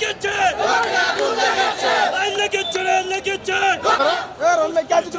লেগেছে। লাইন লেগেছে লেগেছে। এ রোল লেগেছে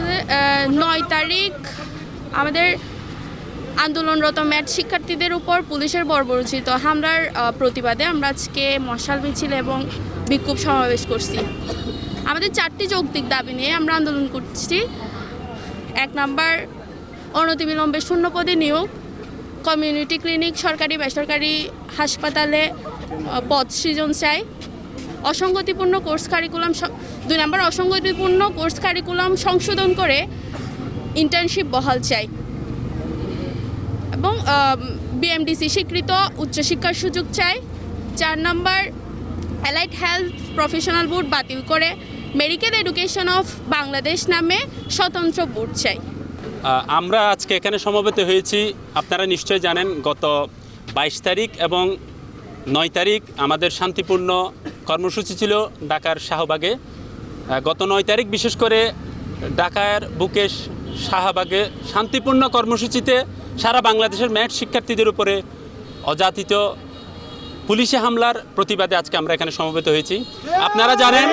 হচ্ছে নয় তারিখ আমাদের আন্দোলনরত ম্যাট শিক্ষার্থীদের উপর পুলিশের বর্বরচিত হামলার প্রতিবাদে আমরা আজকে মশাল মিছিল এবং বিক্ষোভ সমাবেশ করছি। আমাদের চারটি যৌক্তিক দাবি নিয়ে আমরা আন্দোলন করছি। এক নাম্বার, অনতিবিলম্বে শূন্যপদে নিয়োগ। কমিউনিটি ক্লিনিক, সরকারি, বেসরকারি হাসপাতালে পদ সৃজন চাই অসঙ্গতিপূর্ণ কোর্স কারিকুলাম দুই নম্বর, অসংগতিপূর্ণ কোর্স কারিকুলাম সংশোধন করে ইন্টার্নশিপ বহাল চাই। এবং বিএমডিসি স্বীকৃত উচ্চশিক্ষার সুযোগ চাই। চার নম্বর অ্যালাইড হেলথ প্রফেশনাল বোর্ড বাতিল করে মেডিকেল এডুকেশন অফ বাংলাদেশ নামে স্বতন্ত্র বোর্ড চাই। আমরা আজকে এখানে সমবেত হয়েছি। আপনারা নিশ্চয় জানেন, গত বাইশ তারিখ এবং নয় তারিখ আমাদের শান্তিপূর্ণ কর্মসূচি ছিল ঢাকার শাহবাগে। গত নয় তারিখ বিশেষ করে ঢাকার বুকে শাহবাগে শান্তিপূর্ণ কর্মসূচিতে সারা বাংলাদেশের ম্যাট শিক্ষার্থীদের উপরে অযাচিত পুলিশে হামলার প্রতিবাদে আজকে আমরা এখানে সমবেত হয়েছি। আপনারা জানেন,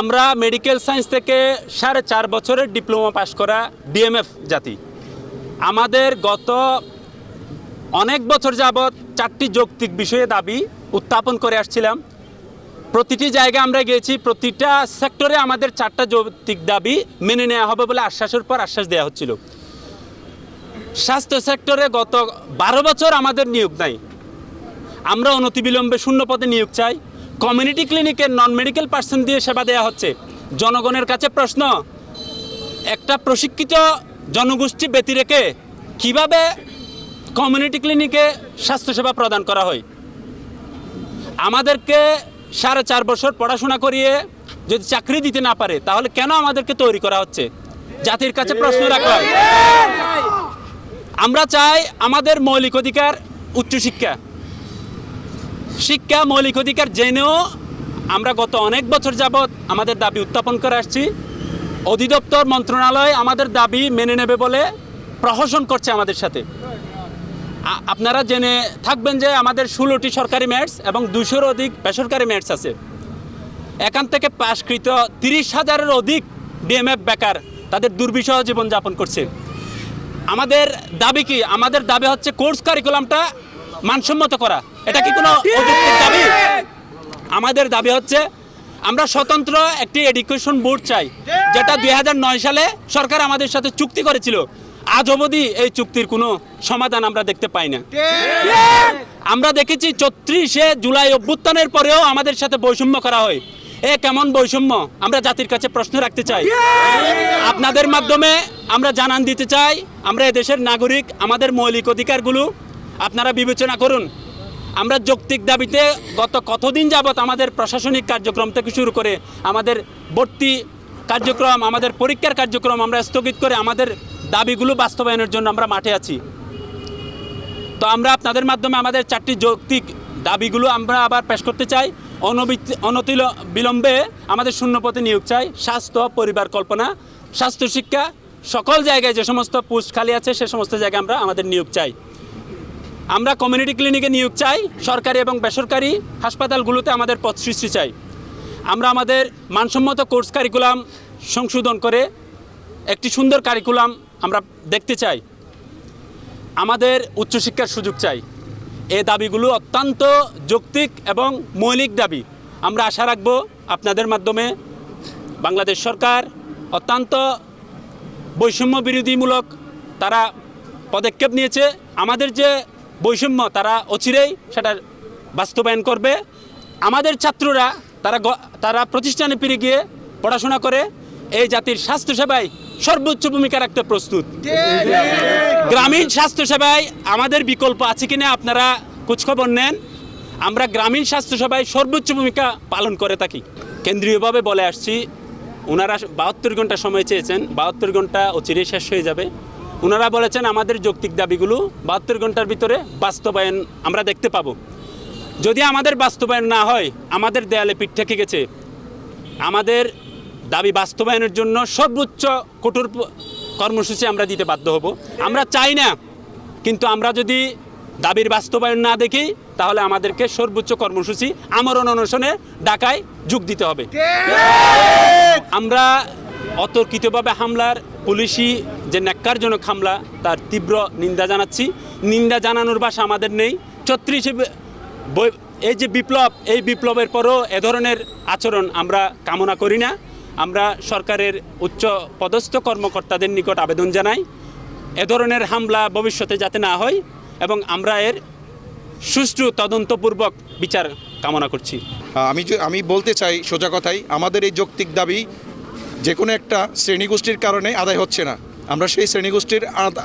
আমরা মেডিকেল সায়েন্স থেকে সাড়ে চার বছরের ডিপ্লোমা পাশ করা ডিএমএফ জাতি। আমাদের গত অনেক বছর যাবৎ চারটি যৌক্তিক বিষয়ে দাবি উত্থাপন করে আসছিলাম। প্রতিটি জায়গায় আমরা গিয়েছি, প্রতিটা সেক্টরে আমাদের চারটা যৌক্তিক দাবি মেনে নেওয়া হবে বলে আশ্বাসের পর আশ্বাস দেওয়া হচ্ছিল। স্বাস্থ্য সেক্টরে গত বারো বছর আমাদের নিয়োগ নাই। আমরা অনতিবিলম্বে শূন্য পদে নিয়োগ চাই। কমিউনিটি ক্লিনিকের নন মেডিকেল পার্সন দিয়ে সেবা দেওয়া হচ্ছে। জনগণের কাছে প্রশ্ন, একটা প্রশিক্ষিত জনগোষ্ঠী ব্যতি রেখে কীভাবে কমিউনিটি ক্লিনিকে স্বাস্থ্যসেবা প্রদান করা হয়? আমাদেরকে সাড়ে চার বছর পড়াশোনা করিয়ে যদি চাকরি দিতে না পারে, তাহলে কেন আমাদেরকে তৈরি করা হচ্ছে? জাতির কাছে প্রশ্ন রাখলাম। আমরা চাই আমাদের মৌলিক অধিকার উচ্চশিক্ষা শিক্ষা, মৌলিক অধিকার জেনেও আমরা গত অনেক বছর যাবৎ আমাদের দাবি উত্থাপন করে আসছি। অধিদপ্তর মন্ত্রণালয় আমাদের দাবি মেনে নেবে বলে প্রহসন করছে আমাদের সাথে। আপনারা জেনে থাকবেন যে আমাদের ষোলোটি সরকারি ম্যাটস এবং দুশোর অধিক বেসরকারি ম্যাটস আছে। এখান থেকে পাশকৃত তিরিশ হাজারের অধিক ডিএমএফ বেকার তাদের দুর্বিষহ জীবনযাপন করছে। আমাদের দাবি কি? আমাদের দাবি হচ্ছে কোর্স কারিকুলামটা মানসম্মত করা। এটা কি কোনো দাবি? আমাদের দাবি হচ্ছে আমরা স্বতন্ত্র একটি এডুকেশন বোর্ড চাই, যেটা দুই হাজার নয় সালে সরকার আমাদের সাথে চুক্তি করেছিল। আজ অবধি এই চুক্তির কোনো সমাধান আমরা দেখতে পাই না। আমরা দেখেছি চৌত্রিশে জুলাই অভ্যুত্থানের পরেও আমাদের সাথে বৈষম্য করা হয়। এ কেমন বৈষম্য? আমরা জাতির কাছে প্রশ্ন রাখতে চাই। আপনাদের মাধ্যমে আমরা জানান দিতে চাই, আমরা দেশের নাগরিক, আমাদের মৌলিক অধিকারগুলো আপনারা বিবেচনা করুন। আমরা যৌক্তিক দাবিতে গত কতদিন যাবৎ আমাদের প্রশাসনিক কার্যক্রম থেকে শুরু করে আমাদের ভর্তি কার্যক্রম, আমাদের পরীক্ষার কার্যক্রম আমরা স্থগিত করে আমাদের দাবিগুলো বাস্তবায়নের জন্য আমরা মাঠে আছি। তো আমরা আপনাদের মাধ্যমে আমাদের চারটি যৌক্তিক দাবিগুলো আমরা আবার পেশ করতে চাই। অনতিল, বিলম্বে আমাদের শূন্যপথে নিয়োগ চাই। স্বাস্থ্য, পরিবার কল্পনা, স্বাস্থ্য শিক্ষা, সকল জায়গায় যে সমস্ত পোস্ট খালি আছে, সে সমস্ত জায়গায় আমরা আমাদের নিয়োগ চাই। আমরা কমিউনিটি ক্লিনিকে নিয়োগ চাই, সরকারি এবং বেসরকারি হাসপাতালগুলোতে আমাদের পথ সৃষ্টি চাই। আমরা আমাদের মানসম্মত কোর্স কারিকুলাম সংশোধন করে একটি সুন্দর কারিকুলাম আমরা দেখতে চাই। আমাদের উচ্চশিক্ষার সুযোগ চাই। এই দাবিগুলো অত্যন্ত যৌক্তিক এবং মৌলিক দাবি। আমরা আশা রাখব আপনাদের মাধ্যমে বাংলাদেশ সরকার অত্যন্ত বৈষম্য বিরোধীমূলক তারা পদক্ষেপ নিয়েছে। আমাদের যে বৈষম্য তারা অচিরেই সেটা বাস্তবায়ন করবে। আমাদের ছাত্ররা তারা তারা প্রতিষ্ঠানে ফিরে গিয়ে পড়াশোনা করে এই জাতির স্বাস্থ্যসেবায় সর্বোচ্চ ভূমিকা রাখতে প্রস্তুত। গ্রামীণ স্বাস্থ্যসেবায় আমাদের বিকল্প আছে কিনা আপনারা খোঁজখবর নেন। আমরা গ্রামীণ স্বাস্থ্যসেবায় সর্বোচ্চ ভূমিকা পালন করে থাকি। কেন্দ্রীয়ভাবে বলে আসছি ওনারা বাহাত্তর ঘণ্টা সময় চেয়েছেন, বাহাত্তর ঘণ্টা অচিরেই শেষ হয়ে যাবে। ওনারা বলেছেন, আমাদের যৌক্তিক দাবিগুলো বাহাত্তর ঘণ্টার ভিতরে বাস্তবায়ন আমরা দেখতে পাব। যদি আমাদের বাস্তবায়ন না হয়, আমাদের দেয়ালে পিঠ থেকে গেছে। আমাদের দাবি বাস্তবায়নের জন্য সর্বোচ্চ কঠোর কর্মসূচি আমরা দিতে বাধ্য হব। আমরা চাই না, কিন্তু আমরা যদি দাবির বাস্তবায়ন না দেখি, তাহলে আমাদেরকে সর্বোচ্চ কর্মসূচি আমরণ অনশনে ডাকায় যোগ দিতে হবে। আমরা অতর্কিতভাবে হামলার পুলিশি যে ন্যাক্কারজনক হামলা, তার তীব্র নিন্দা জানাচ্ছি। নিন্দা জানানোর ভাষা আমাদের নেই। ছত্রিশে এই যে বিপ্লব, এই বিপ্লবের পরও এ ধরনের আচরণ আমরা কামনা করি না। আমরা সরকারের উচ্চ পদস্থ কর্মকর্তাদের নিকট আবেদন জানাই, এ ধরনের হামলা ভবিষ্যতে যাতে না হয় এবং আমরা এর সুষ্ঠু তদন্তপূর্বক বিচার কামনা করছি। আমি আমি বলতে চাই সোজা কথাই, আমাদের এই যৌক্তিক দাবি যে কোনো একটা শ্রেণীগোষ্ঠীর কারণে আদায় হচ্ছে না। আমরা সেই শ্রেণীগোষ্ঠীর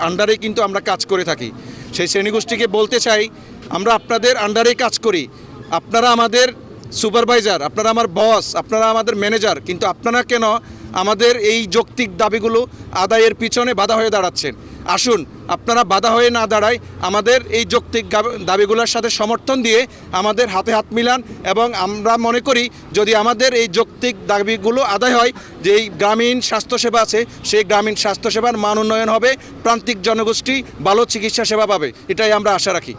আন্ডারে কিন্তু আমরা কাজ করে থাকি। সেই শ্রেণীগোষ্ঠীকে বলতে চাই, আমরা আপনাদের আন্ডারে কাজ করি। আপনারা আমাদের সুপারভাইজার, আপনারা আমার বস, আপনারা আমাদের ম্যানেজার, কিন্তু আপনারা কেন আমাদের এই যৌক্তিক দাবিগুলো আদায়ের পিছনে বাধা হয়ে দাঁড়াচ্ছেন? আসুন, আপনারা বাধা হয়ে না দাঁড়ায় আমাদের এই যৌক্তিক দাবিগুলোর সাথে সমর্থন দিয়ে আমাদের হাতে হাত মিলান এবং আমরা মনে করি যদি আমাদের এই যৌক্তিক দাবিগুলো আদায় হয়, যে এই গ্রামীণ স্বাস্থ্যসেবা আছে, সেই গ্রামীণ স্বাস্থ্যসেবার মান উন্নয়ন হবে, প্রান্তিক জনগোষ্ঠী ভালো চিকিৎসা সেবা পাবে, এটাই আমরা আশা রাখি।